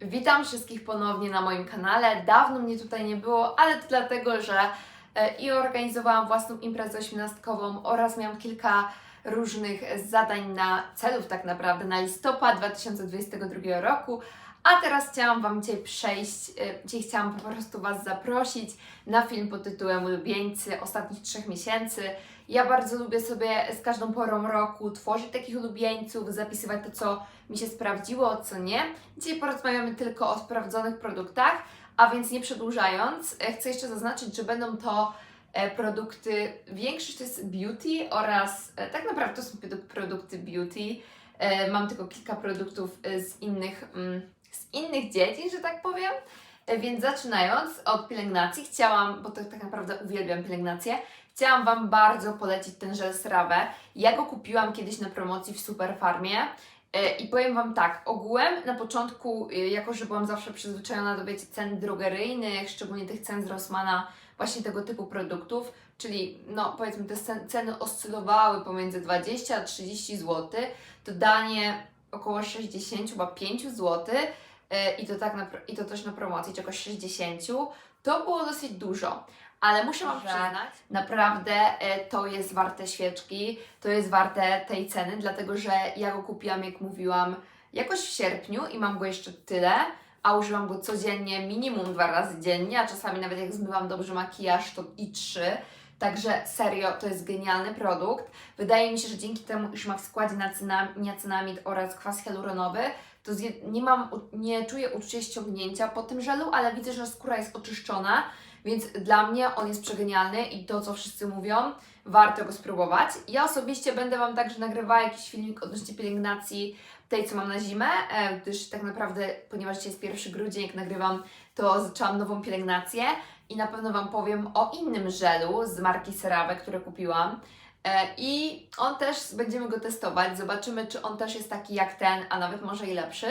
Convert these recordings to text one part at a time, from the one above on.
Witam wszystkich ponownie na moim kanale. Dawno mnie tutaj nie było, ale to dlatego, że e, i organizowałam własną imprezę osiemnastkową oraz miałam kilka różnych zadań na celów tak naprawdę na listopad 2022 roku. A teraz chciałam Wam dzisiaj przejść, e, dzisiaj chciałam po prostu Was zaprosić na film pod tytułem Ulubieńcy ostatnich trzech miesięcy. Ja bardzo lubię sobie z każdą porą roku tworzyć takich ulubieńców, zapisywać to, co mi się sprawdziło, co nie. Dzisiaj porozmawiamy tylko o sprawdzonych produktach, a więc nie przedłużając, e, chcę jeszcze zaznaczyć, że będą to e, produkty, większość to jest beauty oraz e, tak naprawdę to są produ- produkty beauty. Mam tylko kilka produktów z innych, mm, z innych dziedzin, że tak powiem. E, Więc zaczynając od pielęgnacji, chciałam, bo to tak naprawdę uwielbiam pielęgnację, chciałam Wam bardzo polecić ten żel Strawę. Ja go kupiłam kiedyś na promocji w Superfarmie. E, I powiem Wam tak, ogółem na początku, e, jako że byłam zawsze przyzwyczajona do wiecie, cen drogeryjnych, szczególnie tych cen z Rossmana, właśnie tego typu produktów, czyli no powiedzmy te cen- ceny oscylowały pomiędzy 20 a 30 zł, to danie około 60 chyba 5 zł i to, tak na, i to też na promocji, czy jakoś 60, to było dosyć dużo. Ale muszę Wam Że- przyznać, naprawdę e, to jest warte świeczki, to jest warte tej ceny, dlatego że ja go kupiłam, jak mówiłam, jakoś w sierpniu i mam go jeszcze tyle, a używam go codziennie, minimum dwa razy dziennie, a czasami nawet jak zmywam dobrze makijaż, to i trzy. Także serio, to jest genialny produkt. Wydaje mi się, że dzięki temu, iż ma w składzie niacenamid oraz kwas hialuronowy, to nie mam, nie czuję uczucia ściągnięcia po tym żelu, ale widzę, że skóra jest oczyszczona, więc dla mnie on jest przegenialny i to, co wszyscy mówią, warto go spróbować. Ja osobiście będę Wam także nagrywała jakiś filmik odnośnie pielęgnacji tej, co mam na zimę, e, gdyż tak naprawdę, ponieważ dzisiaj jest 1 grudzień, jak nagrywam, to zaczęłam nową pielęgnację i na pewno Wam powiem o innym żelu z marki CeraVe, który kupiłam. E, I on też, będziemy go testować, zobaczymy, czy on też jest taki jak ten, a nawet może i lepszy.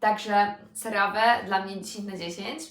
Także CeraVe dla mnie 10 na 10.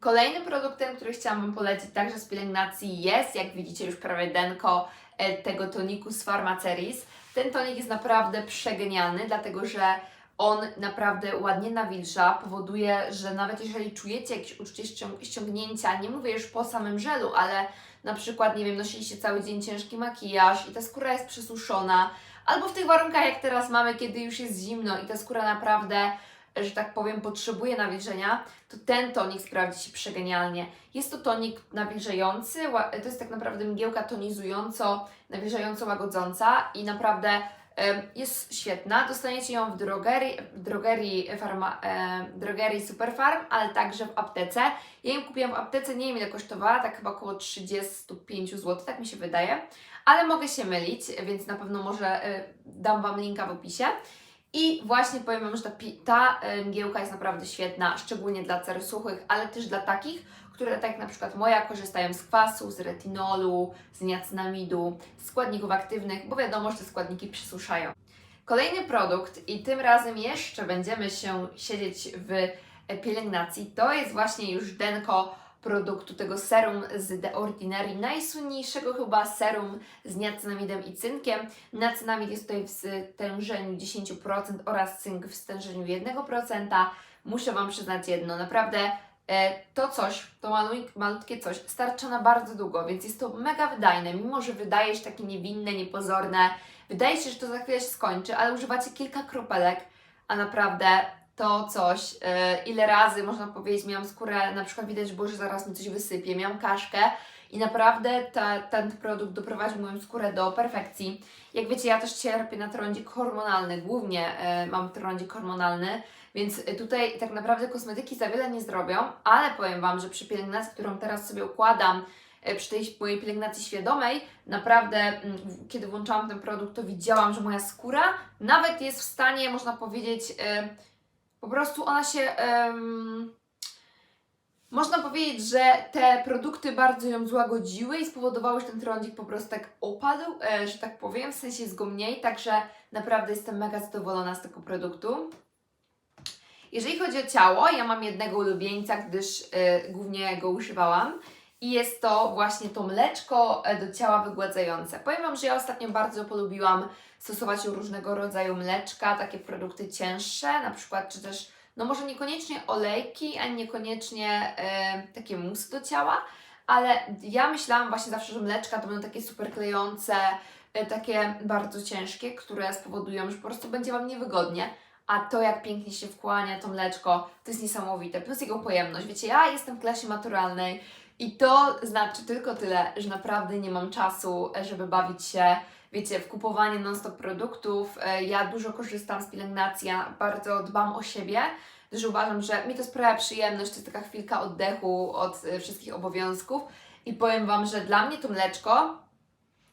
Kolejnym produktem, który chciałam Wam polecić także z pielęgnacji jest, jak widzicie już prawie denko e, tego toniku z Pharmaceris. Ten tonik jest naprawdę przegenialny, dlatego że on naprawdę ładnie nawilża, powoduje, że nawet jeżeli czujecie jakieś uczucie ściąg- ściągnięcia, nie mówię już po samym żelu, ale na przykład, nie wiem, nosiliście cały dzień ciężki makijaż i ta skóra jest przesuszona, albo w tych warunkach jak teraz mamy, kiedy już jest zimno i ta skóra naprawdę, że tak powiem, potrzebuje nawilżenia, to ten tonik sprawdzi się przegenialnie. Jest to tonik nawilżający, to jest tak naprawdę mgiełka tonizująco, nawilżająco łagodząca i naprawdę jest świetna. Dostaniecie ją w drogerii, w drogerii, farma, e, drogerii Superfarm, ale także w aptece. Ja ją kupiłam w aptece, nie wiem ile kosztowała, tak chyba około 35 zł, tak mi się wydaje, ale mogę się mylić, więc na pewno może e, dam Wam linka w opisie. I właśnie powiem Wam, że ta, ta mgiełka jest naprawdę świetna, szczególnie dla cer suchych, ale też dla takich, które tak jak na przykład moja korzystają z kwasu, z retinolu, z niacinamidu, składników aktywnych, bo wiadomo, że te składniki przysuszają. Kolejny produkt i tym razem jeszcze będziemy się siedzieć w pielęgnacji, to jest właśnie już denko produktu tego serum z The Ordinary, najsłynniejszego chyba serum z niacinamidem i cynkiem. Niacinamid jest tutaj w stężeniu 10% oraz cynk w stężeniu 1%. Muszę Wam przyznać jedno, naprawdę to coś, to malutkie coś starcza na bardzo długo, więc jest to mega wydajne, mimo że wydaje się takie niewinne, niepozorne, wydaje się, że to za chwilę się skończy, ale używacie kilka kropelek, a naprawdę to coś, e, ile razy można powiedzieć, miałam skórę, na przykład widać że zaraz mi coś wysypie, miałam kaszkę i naprawdę ta, ten produkt doprowadził moją skórę do perfekcji. Jak wiecie, ja też cierpię na trądzik hormonalny, głównie e, mam trądzik hormonalny, więc tutaj tak naprawdę kosmetyki za wiele nie zrobią, ale powiem Wam, że przy pielęgnacji, którą teraz sobie układam, e, przy tej mojej pielęgnacji świadomej, naprawdę mm, kiedy włączałam ten produkt, to widziałam, że moja skóra nawet jest w stanie, można powiedzieć, e, po prostu ona się. Można powiedzieć, że te produkty bardzo ją złagodziły i spowodowały, że ten trądzik po prostu tak opadł, e, że tak powiem, w sensie jest go mniej, także naprawdę jestem mega zadowolona z tego produktu. Jeżeli chodzi o ciało, ja mam jednego ulubieńca, gdyż e, głównie go używałam i jest to właśnie to mleczko e, do ciała wygładzające. Powiem Wam, że ja ostatnio bardzo polubiłam stosować różnego rodzaju mleczka, takie produkty cięższe, na przykład, czy też, no może niekoniecznie olejki, ani niekoniecznie e, takie musy do ciała, ale ja myślałam właśnie zawsze, że mleczka to będą takie super klejące, e, takie bardzo ciężkie, które spowodują, że po prostu będzie Wam niewygodnie. A to, jak pięknie się wkłania to mleczko, to jest niesamowite. Plus jego pojemność. Wiecie, ja jestem w klasie maturalnej i to znaczy tylko tyle, że naprawdę nie mam czasu, e, żeby bawić się, wiecie, w kupowanie non-stop produktów. E, Ja dużo korzystam z pielęgnacji, ja bardzo dbam o siebie, że uważam, że mi to sprawia przyjemność, to jest taka chwilka oddechu od e, wszystkich obowiązków. I powiem Wam, że dla mnie to mleczko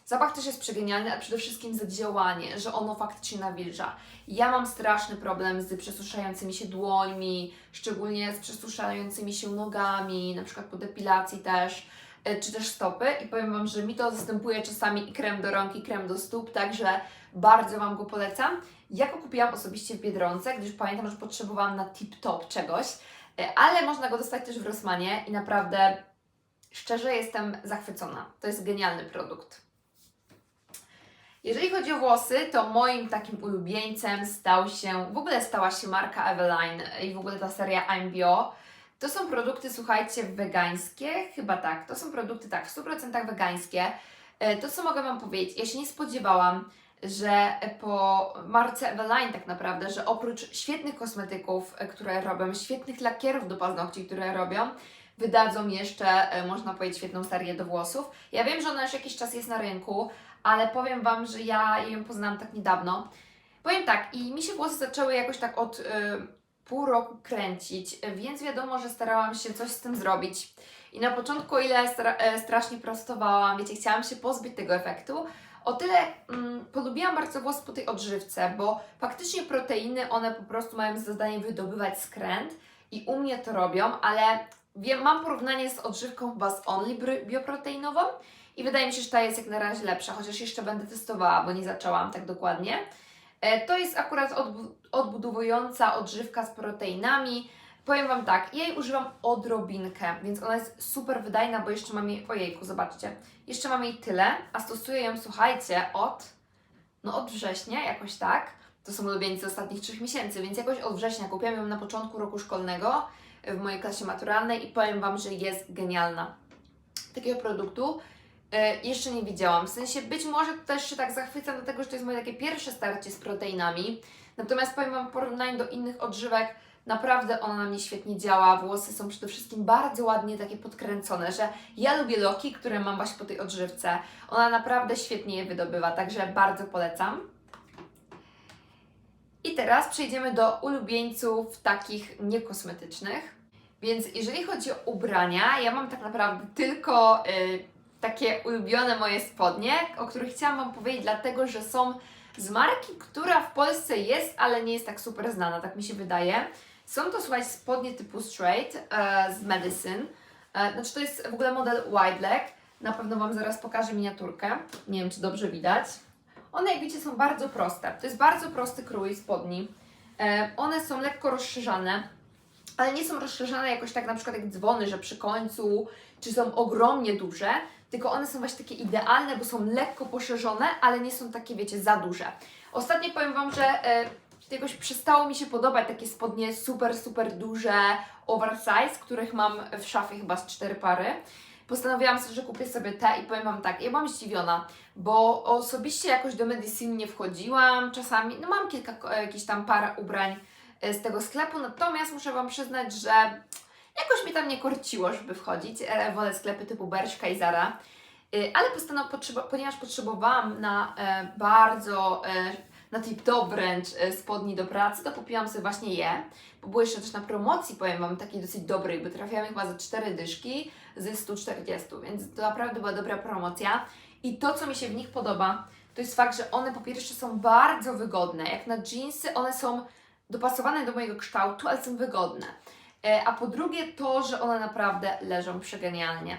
Zapach też jest przegenialny, a przede wszystkim zadziałanie, że ono faktycznie nawilża. Ja mam straszny problem z przesuszającymi się dłońmi, szczególnie z przesuszającymi się nogami, na przykład po depilacji też, czy też stopy. I powiem Wam, że mi to zastępuje czasami i krem do rąk, i krem do stóp, także bardzo Wam go polecam. Ja go kupiłam osobiście w Biedronce, gdyż pamiętam, że potrzebowałam na tip-top czegoś, e, ale można go dostać też w Rossmanie i naprawdę szczerze jestem zachwycona. To jest genialny produkt. Jeżeli chodzi o włosy, to moim takim ulubieńcem stał się, w ogóle stała się marka Eveline i w ogóle ta seria I'm Bio. To są produkty, słuchajcie, wegańskie, chyba tak, to są produkty tak, w 100% wegańskie. E, To, co mogę Wam powiedzieć, ja się nie spodziewałam, że po marce Eveline tak naprawdę, że oprócz świetnych kosmetyków, e, które robią, świetnych lakierów do paznokci, które robią, wydadzą jeszcze, e, można powiedzieć, świetną serię do włosów. Ja wiem, że ona już jakiś czas jest na rynku, ale powiem Wam, że ja ją poznałam tak niedawno. Powiem tak, i mi się włosy zaczęły jakoś tak od pół roku kręcić, więc wiadomo, że starałam się coś z tym zrobić. I na początku, ile stra e, strasznie prostowałam, wiecie, chciałam się pozbyć tego efektu, o tyle mm, polubiłam bardzo włosy po tej odżywce, bo faktycznie proteiny, one po prostu mają za zadanie wydobywać skręt i u mnie to robią, ale wiem, mam porównanie z odżywką chyba z Only bioproteinową i wydaje mi się, że ta jest jak na razie lepsza, chociaż jeszcze będę testowała, bo nie zaczęłam tak dokładnie. E, To jest akurat odbu- odbudowująca odżywka z proteinami. Powiem Wam tak, jej używam odrobinkę, więc ona jest super wydajna, bo jeszcze mam jej, ojejku, zobaczcie, jeszcze mam jej tyle, a stosuję ją, słuchajcie, od, no od września, jakoś tak. To są ulubieńcy ostatnich trzech miesięcy, więc jakoś od września kupiłam ją na początku roku szkolnego w mojej klasie maturalnej i powiem Wam, że jest genialna. Takiego produktu jeszcze nie widziałam. W sensie być może też się tak zachwycam, dlatego że to jest moje takie pierwsze starcie z proteinami. Natomiast powiem Wam w porównaniu do innych odżywek, naprawdę ona na mnie świetnie działa. Włosy są przede wszystkim bardzo ładnie takie podkręcone, że ja lubię loki, które mam właśnie po tej odżywce. Ona naprawdę świetnie je wydobywa, także bardzo polecam. I teraz przejdziemy do ulubieńców takich niekosmetycznych. Więc jeżeli chodzi o ubrania, ja mam tak naprawdę tylko y, takie ulubione moje spodnie, o których chciałam Wam powiedzieć, dlatego że są z marki, która w Polsce jest, ale nie jest tak super znana, tak mi się wydaje. Są to, słuchajcie, spodnie typu straight e, z Medicine. E, znaczy to jest w ogóle model wide leg. Na pewno Wam zaraz pokażę miniaturkę. Nie wiem, czy dobrze widać. One, jak widzicie, są bardzo proste. To jest bardzo prosty krój spodni. E, one są lekko rozszerzane, ale nie są rozszerzane jakoś tak na przykład jak dzwony, że przy końcu, czy są ogromnie duże, tylko one są właśnie takie idealne, bo są lekko poszerzone, ale nie są takie, wiecie, za duże. Ostatnio powiem Wam, że e, jakoś przestało mi się podobać takie spodnie super, super duże, oversize, których mam w szafie chyba z cztery pary. Postanowiłam sobie, że kupię sobie te i powiem Wam tak, ja byłam zdziwiona, bo osobiście jakoś do Medicine nie wchodziłam, czasami, no mam kilka e, jakichś tam par ubrań z tego sklepu, natomiast muszę Wam przyznać, że jakoś mi tam nie korciło, żeby wchodzić. E, wolę sklepy typu Bershka i Zara. E, ale postanow, ponieważ potrzebowałam na e, bardzo, e, na tip-top wręcz e, spodni do pracy, to kupiłam sobie właśnie je. Bo były jeszcze też na promocji, powiem Wam, takiej dosyć dobrej, bo trafiłam chyba za 4 dyszki ze 140, więc to naprawdę była dobra promocja. I to, co mi się w nich podoba, to jest fakt, że one po pierwsze są bardzo wygodne. Jak na jeansy, one są dopasowane do mojego kształtu, ale są wygodne. E, A po drugie to, że one naprawdę leżą przegenialnie.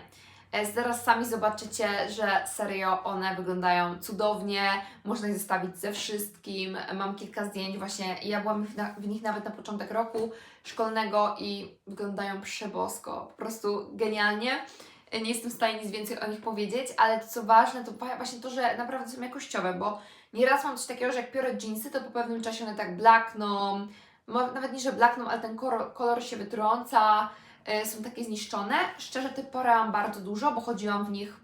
E, Zaraz sami zobaczycie, że serio one wyglądają cudownie, można je zestawić ze wszystkim. Mam kilka zdjęć właśnie, ja byłam w, nich nawet na początek roku szkolnego i wyglądają przebosko, po prostu genialnie. nie jestem w stanie nic więcej o nich powiedzieć, ale to co ważne, to właśnie to, że naprawdę są jakościowe, bo nieraz mam coś takiego, że jak biorę jeansy, to po pewnym czasie one tak blakną, nawet nie, że blakną, ale ten kolor, się wytrąca, e, są takie zniszczone. Szczerze, te pory mam bardzo dużo, bo chodziłam w nich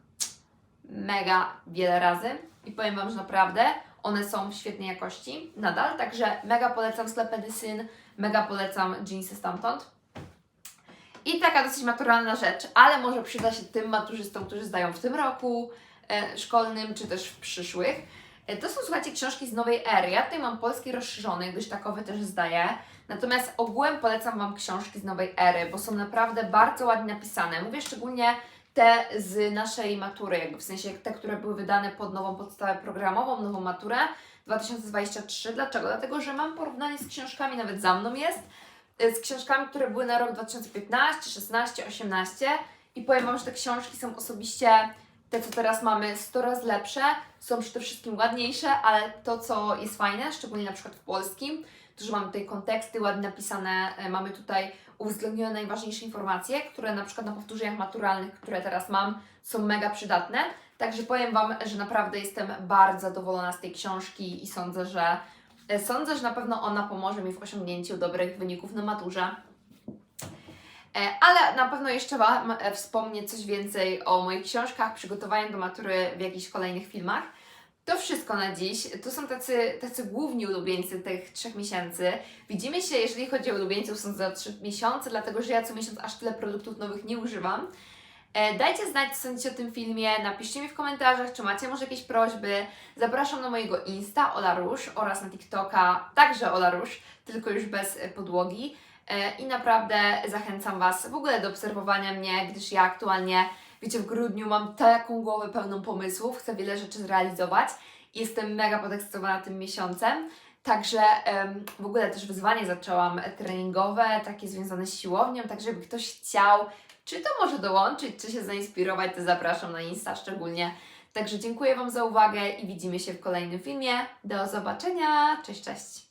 mega wiele razy i powiem Wam, że naprawdę one są świetnej jakości nadal, także mega polecam sklep Edysyn, mega polecam jeansy stamtąd. I taka dosyć maturalna rzecz, ale może przyda się tym maturzystom, którzy zdają w tym roku e, szkolnym, czy też w przyszłych. E, to są, słuchajcie, książki z nowej ery. Ja tutaj mam polski rozszerzony, gdyż takowy też zdaję. Natomiast ogółem polecam Wam książki z nowej ery, bo są naprawdę bardzo ładnie napisane. Mówię szczególnie te z naszej matury, jakby w sensie te, które były wydane pod nową podstawę programową, nową maturę 2023. Dlaczego? Dlatego, że mam porównanie z książkami, nawet za mną jest, y, z książkami, które były na rok 2015, 16, 18 i powiem Wam, że te książki są osobiście, te co teraz mamy, 100 razy lepsze, są przede wszystkim ładniejsze, ale to co jest fajne, szczególnie na przykład w polskim, to że mamy tutaj konteksty ładnie napisane, e, mamy tutaj uwzględnione najważniejsze informacje, które na przykład na powtórzeniach maturalnych, które teraz mam, są mega przydatne. Także powiem Wam, że naprawdę jestem bardzo zadowolona z tej książki i sądzę, że e, sądzę, że na pewno ona pomoże mi w osiągnięciu dobrych wyników na maturze. E, Ale na pewno jeszcze Wam e, wspomnę coś więcej o moich książkach, przygotowaniu do matury w jakichś kolejnych filmach. To wszystko na dziś. To są tacy, tacy główni ulubieńcy tych trzech miesięcy. Widzimy się, jeżeli chodzi o ulubieńców, są za trzy miesiące, dlatego że ja co miesiąc aż tyle produktów nowych nie używam. E, Dajcie znać, co sądzicie o tym filmie, napiszcie mi w komentarzach, czy macie może jakieś prośby. Zapraszam na mojego Insta Ola Róż oraz na TikToka także Ola Róż, tylko już bez podłogi. E, I naprawdę zachęcam Was w ogóle do obserwowania mnie, gdyż ja aktualnie, wiecie, w grudniu mam taką głowę pełną pomysłów, chcę wiele rzeczy zrealizować. Jestem mega podekscytowana tym miesiącem. Także w ogóle też wyzwanie zaczęłam treningowe, takie związane z siłownią, tak żeby ktoś chciał, czy to może dołączyć, czy się zainspirować, to zapraszam na Insta szczególnie. Także dziękuję Wam za uwagę i widzimy się w kolejnym filmie. Do zobaczenia. Cześć, cześć.